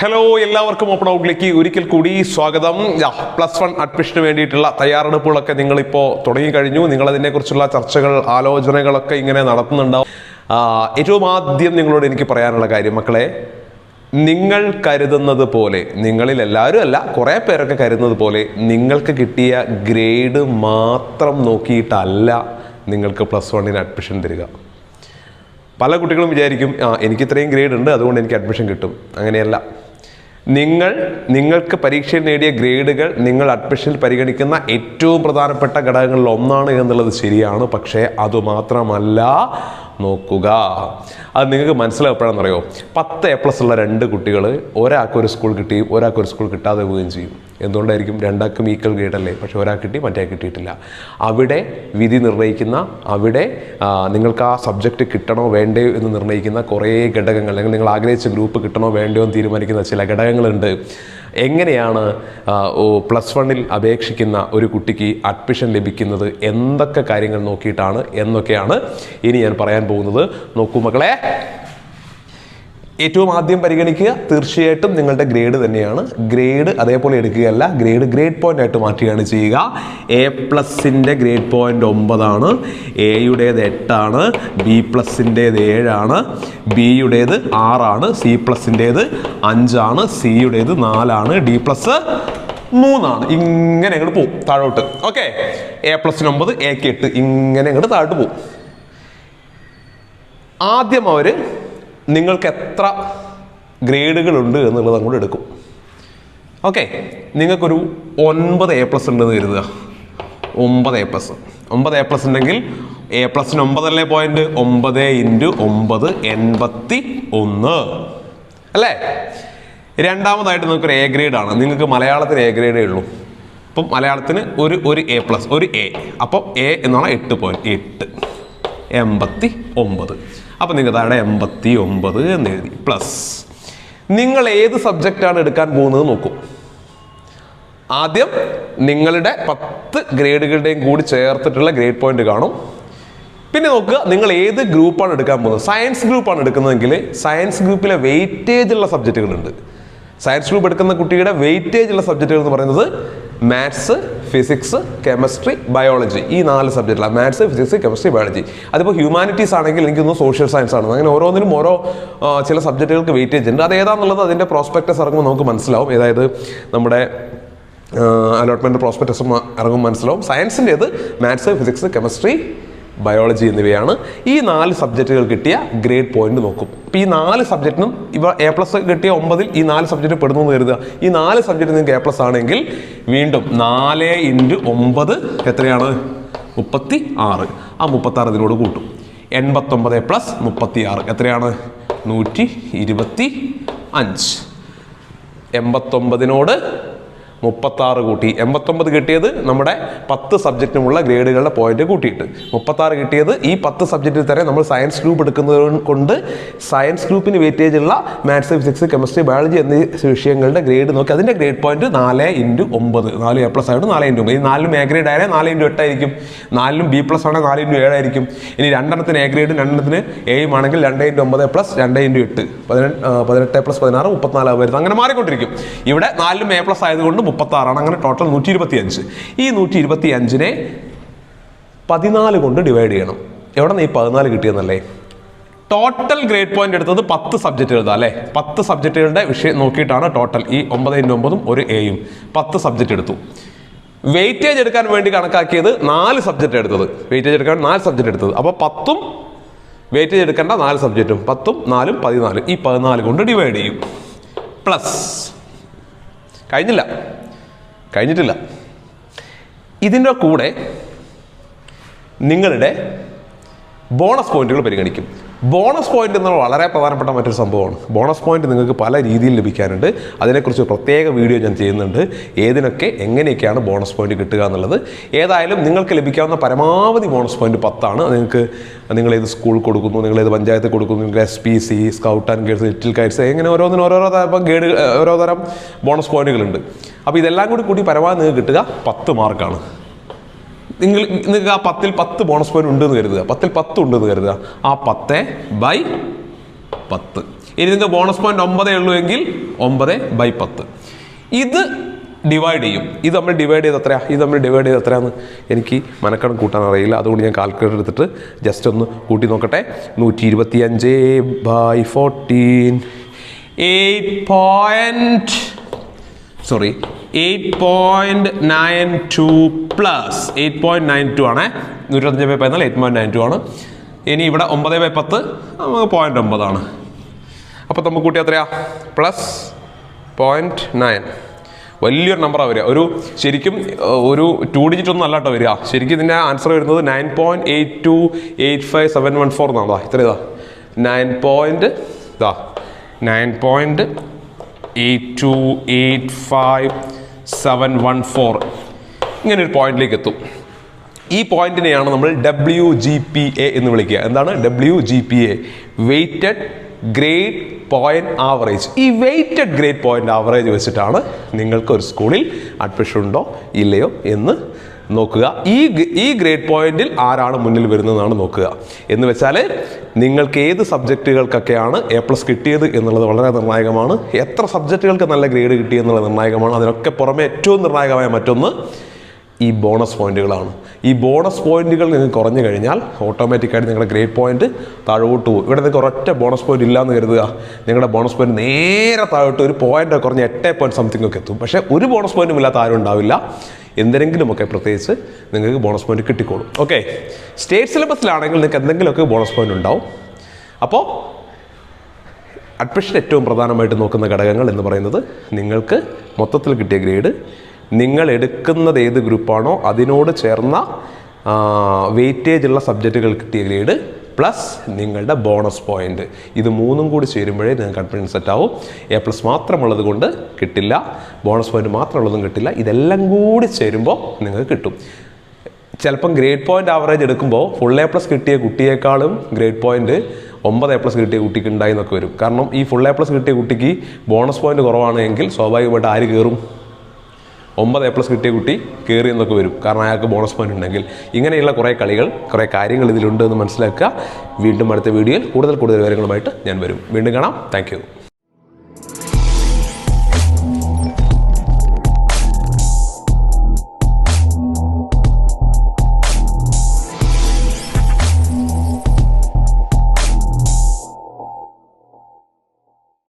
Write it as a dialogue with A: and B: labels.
A: Hello എല്ലാവർക്കും open ഔട്ട്ലേക്ക് ഒരിക്കൽ കൂടി സ്വാഗതം. പ്ലസ് വൺ അഡ്മിഷന് വേണ്ടിയിട്ടുള്ള തയ്യാറെടുപ്പുകളൊക്കെ നിങ്ങളിപ്പോൾ തുടങ്ങിക്കഴിഞ്ഞു. നിങ്ങളതിനെക്കുറിച്ചുള്ള ചർച്ചകൾ ആലോചനകളൊക്കെ ഇങ്ങനെ നടത്തുന്നുണ്ടാവും. ഏറ്റവും ആദ്യം നിങ്ങളോട് എനിക്ക് പറയാനുള്ള കാര്യം മക്കളെ നിങ്ങൾ കരുതുന്നത് പോലെ നിങ്ങളിൽ എല്ലാവരും അല്ല കുറേ പേരൊക്കെ കരുതുന്നത് പോലെ നിങ്ങൾക്ക് കിട്ടിയ ഗ്രേഡ് മാത്രം നോക്കിയിട്ടല്ല നിങ്ങൾക്ക് പ്ലസ് വണ്ണിന് അഡ്മിഷൻ തരിക. പല കുട്ടികളും വിചാരിക്കും ആ എനിക്ക് ഇത്രയും ഗ്രേഡ് ഉണ്ട് അതുകൊണ്ട് എനിക്ക് അഡ്മിഷൻ കിട്ടും. അങ്ങനെയല്ല. നിങ്ങൾ നിങ്ങൾക്ക് പരീക്ഷയിൽ നേടിയ ഗ്രേഡുകൾ നിങ്ങൾ അഡ്മിഷനിൽ പരിഗണിക്കുന്ന ഏറ്റവും പ്രധാനപ്പെട്ട ഘടകങ്ങളിൽ ഒന്നാണ് എന്നുള്ളത് ശരിയാണ്. പക്ഷേ അതുമാത്രമല്ല നോക്കുക. അത് നിങ്ങൾക്ക് മനസ്സിലാക്കപ്പെടാന്നറിയോ പത്ത് എ പ്ലസ് ഉള്ള രണ്ട് കുട്ടികൾ ഒരാൾക്ക് ഒരു സ്കൂൾ കിട്ടി ഒരാൾക്ക് ഒരു സ്കൂൾ കിട്ടാതെ പോവുകയും ചെയ്യും. എന്തുകൊണ്ടായിരിക്കും? രണ്ടാൾക്കും ഈക്വൽ ഗ്രേഡ് അല്ലേ? പക്ഷേ ഒരാൾക്ക് കിട്ടി മറ്റേ കിട്ടിയിട്ടില്ല. അവിടെ വിധി നിർണയിക്കുന്ന അവിടെ നിങ്ങൾക്ക് ആ സബ്ജക്റ്റ് കിട്ടണോ വേണ്ടയോ എന്ന് നിർണയിക്കുന്ന കുറേ ഘടകങ്ങൾ അല്ലെങ്കിൽ നിങ്ങൾ ആഗ്രഹിച്ച ഗ്രൂപ്പ് കിട്ടണോ വേണ്ടയോ എന്ന് തീരുമാനിക്കുന്ന ചില ഘടകങ്ങളുണ്ട്. എങ്ങനെയാണ് പ്ലസ് വണ്ണിൽ അപേക്ഷിക്കുന്ന ഒരു കുട്ടിക്ക് അഡ്മിഷൻ ലഭിക്കുന്നത് എന്തൊക്കെ കാര്യങ്ങൾ നോക്കിയിട്ടാണ് എന്നൊക്കെയാണ് ഇനി ഞാൻ പറയാൻ പോകുന്നത്. നോക്കൂ മക്കളെ. ഏറ്റവും ആദ്യം പരിഗണിക്കുക. തീർച്ചയായിട്ടും നിങ്ങളുടെ ഗ്രേഡ് തന്നെയാണ്. ഗ്രേഡ് അതേപോലെ എടുക്കുകയല്ല. ഗ്രേഡ് ഗ്രേഡ് പോയിന്റ് ആയിട്ട് മാറ്റുകയാണ് ചെയ്യുക. എ പ്ലസിന്റെ ഗ്രേഡ് പോയിന്റ് ഒമ്പതാണ്. എയുടേത് എട്ടാണ്. ബി പ്ലസിന്റേത് ഏഴാണ്. ബിയുടേത് ആറാണ്. സി പ്ലസിന്റേത് അഞ്ചാണ്. സിയുടേത് നാലാണ്. ഡി പ്ലസ് മൂന്നാണ്. ഇങ്ങനെ അങ്ങോട്ട് പോകും താഴോട്ട്. ഓക്കെ എ പ്ലസിന് ഒമ്പത് എക്ക് എട്ട്. ഇങ്ങനെ അങ്ങോട്ട് താഴോട്ട് പോകും ആദ്യം അവർ നിങ്ങൾക്ക് എത്ര ഗ്രേഡുകളുണ്ട് എന്നുള്ളത് അങ്ങോട്ട് എടുക്കും. ഓക്കെ നിങ്ങൾക്കൊരു ഒൻപത് എ പ്ലസ് ഉണ്ടെന്ന് കരുതുക. ഒമ്പത് എ പ്ലസ് ഒമ്പത് എ പ്ലസ് ഉണ്ടെങ്കിൽ എ പ്ലസിന് ഒമ്പതല്ലേ പോയിന്റ് ഒമ്പത് ഇന്റു ഒമ്പത് എൺപത്തി ഒന്ന് അല്ലേ? രണ്ടാമതായിട്ട് നിങ്ങൾക്ക് ഒരു എ ഗ്രേഡ് ആണ്. നിങ്ങൾക്ക് മലയാളത്തിന് എ ഗ്രേഡേ ഉള്ളൂ. അപ്പം മലയാളത്തിന് ഒരു ഒരു എ പ്ലസ് ഒരു എ അപ്പം എ എന്നാണ് എട്ട് പോയിന്റ് എട്ട്. എൺപത്തി ഒമ്പത് അപ്പം നിങ്ങൾ താഴെ എൺപത്തി ഒമ്പത് എന്ന് എഴുതി. പ്ലസ് നിങ്ങൾ ഏത് സബ്ജക്റ്റാണ് എടുക്കാൻ പോകുന്നത് നോക്കൂ. ആദ്യം നിങ്ങളുടെ പത്ത് ഗ്രേഡുകളുടെയും കൂടി ചേർത്തിട്ടുള്ള ഗ്രേഡ് പോയിന്റ് കാണും. പിന്നെ നോക്കുക നിങ്ങൾ ഏത് ഗ്രൂപ്പാണ് എടുക്കാൻ പോകുന്നത്? സയൻസ് ഗ്രൂപ്പാണ് എടുക്കുന്നതെങ്കിൽ സയൻസ് ഗ്രൂപ്പിലെ വെയിറ്റേജ് ഉള്ള സബ്ജക്റ്റുകളുണ്ട് സയൻസ് ഗ്രൂപ്പ് എടുക്കുന്ന കുട്ടിയുടെ വെയിറ്റേജ് ഉള്ള സബ്ജക്റ്റുകൾ എന്ന് പറയുന്നത് മാത്സ് ഫിസിക്സ് കെമിസ്ട്രി ബയോളജി ഈ നാല് സബ്ജക്റ്റിലാണ് മാത്സ് ഫിസിക്സ് കെമിസ്ട്രി ബയോളജി അതിപ്പോൾ ഹ്യൂമാനിറ്റീസ് ആണെങ്കിൽ എനിക്ക് തോന്നുന്നു സോഷ്യൽ സയൻസ് ആണ്. അങ്ങനെ ഓരോന്നിനും ഓരോ ചില സബ്ജക്റ്റുകൾക്ക് വെയിറ്റേജ് ഉണ്ട്. അത് ഏതാണെന്നുള്ളത് അതിന്റെ പ്രോസ്പെക്ടസ് ഇറങ്ങുമ്പോൾ നമുക്ക് മനസ്സിലാവും. അതായത് നമ്മുടെ അലോട്ട്മെന്റ് പ്രോസ്പെക്ടസ് ഇറങ്ങുമ്പോൾ മനസ്സിലാവും. സയൻസിന്റേത് മാത്സ് ഫിസിക്സ് കെമിസ്ട്രി ബയോളജി എന്നിവയാണ് ഈ നാല് സബ്ജക്റ്റുകൾ കിട്ടിയ ഗ്രേഡ് പോയിന്റ് നോക്കും. അപ്പോൾ ഈ നാല് സബ്ജക്റ്റിനും ഇവ എ പ്ലസ് കിട്ടിയ ഒമ്പതിൽ ഈ നാല് സബ്ജക്റ്റ് പെടുന്നു എന്ന് കരുതുക. ഈ നാല് സബ്ജക്റ്റ് നിങ്ങൾക്ക് എ പ്ലസ് ആണെങ്കിൽ വീണ്ടും നാല് ഇന്റു ഒമ്പത് എത്രയാണ്? മുപ്പത്തി ആറ് ആ മുപ്പത്താറ് ഇതിനോട് കൂട്ടും. എൺപത്തൊമ്പത് പ്ലസ് മുപ്പത്തി ആറ് എത്രയാണ്? നൂറ്റി ഇരുപത്തി അഞ്ച് എൺപത്തൊമ്പതിനോട് മുപ്പത്താറ് കൂട്ടി. എൺപത്തൊമ്പത് കിട്ടിയത് നമ്മുടെ പത്ത് സബ്ജക്റ്റിനുമുള്ള ഗ്രേഡുകളുടെ പോയിന്റ് കൂട്ടിയിട്ട്. മുപ്പത്താറ് കിട്ടിയത് ഈ പത്ത് സബ്ജക്റ്റിൽ തന്നെ നമ്മൾ സയൻസ് ഗ്രൂപ്പ് എടുക്കുന്നത് കൊണ്ട് സയൻസ് ഗ്രൂപ്പിന് വെയിറ്റേജ് ഉള്ള മാത്സ് ഫിസിക്സ് കെമിസ്ട്രി ബയോളജി എന്നീ വിഷയങ്ങളുടെ ഗ്രേഡ് നോക്കി. അതിന്റെ ഗ്രേഡ് പോയിന്റ് നാല് ഇന്റു ഒമ്പത്. നാല് എ പ്ലസ് ആയിട്ട് നാല് ഇന്റു ഒമ്പത്. ഈ നാലിലും എ ഗ്രേഡ് ആയാലും നാല് ഇന്റു എട്ടായിരിക്കും നാലിലും ബി പ്ലസ് ആണെങ്കിൽ നാല് ഇന്റു ഏഴായിരിക്കും ഇനി രണ്ടെണ്ണത്തിന് എ ഗ്രേഡും രണ്ടെണ്ണത്തിന് എയും ആണെങ്കിൽ രണ്ട് ഇന്റു ഒമ്പത് പ്ലസ് രണ്ട് ഇന്റു എട്ട്. പതിനെട്ട് പതിനെട്ട് പ്ലസ് പതിനാറ് മുപ്പത്തിനാല് വരുന്നത് അങ്ങനെ മാറിക്കൊണ്ടിരിക്കും. ഇവിടെ നാലിലും എ പ്ലസ് ആയതുകൊണ്ട് മുപ്പത്തി ആറാണ് അങ്ങനെ ടോട്ടൽ നൂറ്റി ഇരുപത്തി അഞ്ച് ഈ നൂറ്റി ഇരുപത്തി അഞ്ചിനെ പതിനാല് കൊണ്ട് ഡിവൈഡ് ചെയ്യണം. എവിടെ നിന്ന് ഈ പതിനാല് കിട്ടിയെന്നല്ലേ? ടോട്ടൽ ഗ്രേഡ് പോയിന്റ് എടുത്തത് പത്ത് സബ്ജക്റ്റ് എഴുതാം അല്ലേ? പത്ത് സബ്ജക്റ്റുകളുടെ വിഷയം നോക്കിയിട്ടാണ് ടോട്ടൽ ഈ ഒമ്പത് ഇന്റു ഒമ്പതും ഒരു എയും പത്ത് സബ്ജക്റ്റ് എടുത്തു. വെയിറ്റേജ് എടുക്കാൻ വേണ്ടി കണക്കാക്കിയത് നാല് സബ്ജക്റ്റ് എടുത്തത്. വെയിറ്റേജ് എടുക്കാൻ നാല് സബ്ജക്റ്റ് എടുത്തത്. അപ്പോൾ പത്തും വെയിറ്റേജ് എടുക്കേണ്ട നാല് സബ്ജക്റ്റും പത്തും നാലും പതിനാല്. ഈ പതിനാല് കൊണ്ട് ഡിവൈഡ് ചെയ്യും. പ്ലസ് കഴിഞ്ഞില്ല. കഴിഞ്ഞിട്ടില്ല. ഇതിന്റെ കൂടെ നിങ്ങളുടെ ബോണസ് പോയിന്റുകൾ പരിഗണിക്കും. ബോണസ് പോയിന്റ് എന്നുള്ള വളരെ പ്രധാനപ്പെട്ട മറ്റൊരു സംഭവമാണ്. ബോണസ് പോയിന്റ് നിങ്ങൾക്ക് പല രീതിയിൽ ലഭിക്കാനുണ്ട്. അതിനെക്കുറിച്ച് പ്രത്യേക വീഡിയോ ഞാൻ ചെയ്യുന്നുണ്ട്. ഏതിനൊക്കെ എങ്ങനെയൊക്കെയാണ് ബോണസ് പോയിന്റ് കിട്ടുക എന്നുള്ളത്. ഏതായാലും നിങ്ങൾക്ക് ലഭിക്കാവുന്ന പരമാവധി ബോണസ് പോയിന്റ് പത്താണ്. നിങ്ങൾക്ക് നിങ്ങൾ ഏത് സ്കൂൾ കൊടുക്കുന്നു നിങ്ങൾ ഏത് പഞ്ചായത്ത് കൊടുക്കുന്നു നിങ്ങൾ S P C scout and guides little kites എങ്ങനെ ഓരോന്നിനും ഓരോരോ തരം ഗേഡ് ഓരോ തരം ബോണസ് പോയിന്റുകളുണ്ട്. അപ്പോൾ ഇതെല്ലാം കൂടി കൂടി പരമാവധി നിങ്ങൾക്ക് കിട്ടുക പത്ത് മാർക്കാണ്. നിങ്ങൾ നിങ്ങൾക്ക് ആ പത്തിൽ പത്ത് ബോണസ് പോയിന്റ് ഉണ്ടെന്ന് കരുതുക. പത്തിൽ പത്ത് ഉണ്ടെന്ന് കരുതുക. ആ പത്ത് ബൈ പത്ത്. ഇനി നിങ്ങൾക്ക് ബോണസ് പോയിന്റ് ഒമ്പതേ ഉള്ളൂ എങ്കിൽ ഒമ്പത് ബൈ പത്ത്. ഇത് ഡിവൈഡ് ചെയ്യും. ഇത് നമ്മൾ ഡിവൈഡ് ചെയ്ത് എത്രയാ? ഇത് നമ്മൾ ഡിവൈഡ് ചെയ്ത് എത്രയാന്ന് എനിക്ക് മനക്കണം കൂട്ടാൻ അറിയില്ല. അതുകൊണ്ട് ഞാൻ കാൽക്കുലേറ്റർ എടുത്തിട്ട് ജസ്റ്റ് ഒന്ന് കൂട്ടി നോക്കട്ടെ. നൂറ്റി ഇരുപത്തി അഞ്ച് by fourteen eight point sorry eight point nine two plus eight point nine two ആണ്. നൂറ്റഞ്ച് ബൈ പതിനാല് എയ്റ്റ് പോയിന്റ് നയൻ ടു ആണ്. ഇനി ഇവിടെ ഒമ്പത് ബൈ പത്ത്. നമുക്ക് പോയിന്റ് ഒമ്പതാണ് അപ്പോൾ നമുക്ക് കൂട്ടി എത്രയാ? പ്ലസ് പോയിന്റ് നയൻ വലിയൊരു നമ്പറാണ് വരിക. ഒരു ശരിക്കും ഒരു ടു ഡിജിറ്റ് ഒന്നും അല്ലാട്ടോ വരിക. ശരിക്കും ഇതിന്റെ ആൻസർ വരുന്നത് nine point eight two eight five seven one four എന്നാണ് ഇത്ര ഇതാ നയൻ പോയിന്റ് ഇതാ nine point eight two eight five seven one four ഇങ്ങനെ ഒരു പോയിന്റിലേക്ക് എത്തും. ഈ പോയിന്റിനെയാണ് നമ്മൾ ഡബ്ല്യു ജി പി എ എന്ന് വിളിക്കുക. എന്താണ്? W G P A weighted grade point average ഈ വെയ്റ്റഡ് ഗ്രേഡ് പോയിന്റ് ആവറേജ് വെച്ചിട്ടാണ് നിങ്ങൾക്ക് ഒരു സ്കൂളിൽ അഡ്മിഷൻ ഉണ്ടോ? ഇല്ലയോ എന്ന് നോക്കുക. ഈ ഈ ഗ്രേഡ് പോയിന്റിൽ ആരാണ് മുന്നിൽ വരുന്നതെന്നാണ് നോക്കുക. എന്ന് വെച്ചാൽ നിങ്ങൾക്ക് ഏത് സബ്ജക്റ്റുകൾക്കൊക്കെയാണ് എ പ്ലസ് കിട്ടിയത് എന്നുള്ളത് വളരെ നിർണായകമാണ്. എത്ര സബ്ജക്റ്റുകൾക്ക് നല്ല ഗ്രേഡ് കിട്ടി എന്നുള്ളത് നിർണായകമാണ്. അതിനൊക്കെ പുറമെ ഏറ്റവും നിർണായകമായ മറ്റൊന്ന് ഈ ബോണസ് പോയിന്റുകളാണ് ഈ ബോണസ് പോയിന്റുകൾ നിങ്ങൾക്ക് കുറഞ്ഞു കഴിഞ്ഞാൽ ഓട്ടോമാറ്റിക്കായിട്ട് നിങ്ങളുടെ ഗ്രേഡ് പോയിന്റ് താഴോട്ട് പോകും. ഇവിടെ നിങ്ങൾക്ക് ഒരൊറ്റ ബോണസ് പോയിന്റ് ഇല്ലാന്ന് കരുതുക. നിങ്ങളുടെ ബോണസ് പോയിന്റ് നേരെ താഴോട്ട് ഒരു പോയിന്റ് കുറഞ്ഞ് എട്ട് പോയിന്റ് സംതിങ് ഒക്കെ എത്തും. പക്ഷേ ഒരു ബോണസ് പോയിന്റും ഇല്ലാത്ത ആരും ഉണ്ടാവില്ല. എന്തെങ്കിലുമൊക്കെ പ്രത്യേകിച്ച് നിങ്ങൾക്ക് ബോണസ് പോയിന്റ് കിട്ടിക്കോളും. ഓക്കെ സ്റ്റേറ്റ് സിലബസിലാണെങ്കിൽ നിങ്ങൾക്ക് എന്തെങ്കിലുമൊക്കെ ബോണസ് പോയിന്റ് ഉണ്ടാവും. അപ്പോൾ അഡ്മിഷൻ ഏറ്റവും പ്രധാനമായിട്ട് നോക്കുന്ന ഘടകങ്ങൾ എന്ന് പറയുന്നത് നിങ്ങൾക്ക് മൊത്തത്തിൽ കിട്ടിയ ഗ്രേഡ് നിങ്ങൾ എടുക്കുന്നത് ഏത് ഗ്രൂപ്പാണോ അതിനോട് ചേർന്ന വെയിറ്റേജ് ഉള്ള സബ്ജക്റ്റുകൾ കിട്ടിയ ഗ്രേഡ് പ്ലസ് നിങ്ങളുടെ ബോണസ് പോയിന്റ് ഇത് മൂന്നും കൂടി ചേരുമ്പോഴേ നിങ്ങൾക്ക് കൺഫിഡൻസ് സെറ്റ് ആവും. എ പ്ലസ് മാത്രമുള്ളത് കൊണ്ട് കിട്ടില്ല. ബോണസ് പോയിന്റ് മാത്രമുള്ളതും കിട്ടില്ല. ഇതെല്ലാം കൂടി ചേരുമ്പോൾ നിങ്ങൾക്ക് കിട്ടും. ചിലപ്പം ഗ്രേഡ് പോയിന്റ് ആവറേജ് എടുക്കുമ്പോൾ ഫുൾ എ പ്ലസ് കിട്ടിയ കുട്ടിയേക്കാളും ഗ്രേഡ് പോയിന്റ് ഒമ്പത് എ പ്ലസ് കിട്ടിയ കുട്ടിക്ക് ഉണ്ടായി എന്നൊക്കെ വരും. കാരണം ഈ ഫുൾ എ പ്ലസ് കിട്ടിയ കുട്ടിക്ക് ബോണസ് പോയിന്റ് കുറവാണെങ്കിൽ സ്വാഭാവികമായിട്ട് ആര് കയറും ഒമ്പത് എ പ്ലസ് കിട്ടിയ കുട്ടി കയറി എന്നൊക്കെ വരും. കാരണം അയാൾക്ക് ബോണസ് പോയിന്റ് ഉണ്ടെങ്കിൽ. ഇങ്ങനെയുള്ള കുറേ കളികൾ കുറേ കാര്യങ്ങൾ ഇതിലുണ്ട് എന്ന് മനസ്സിലാക്കുക. വീണ്ടും അടുത്ത വീഡിയോയിൽ കൂടുതൽ കൂടുതൽ വിവരങ്ങളുമായിട്ട് ഞാൻ വരും. വീണ്ടും കാണാം. താങ്ക്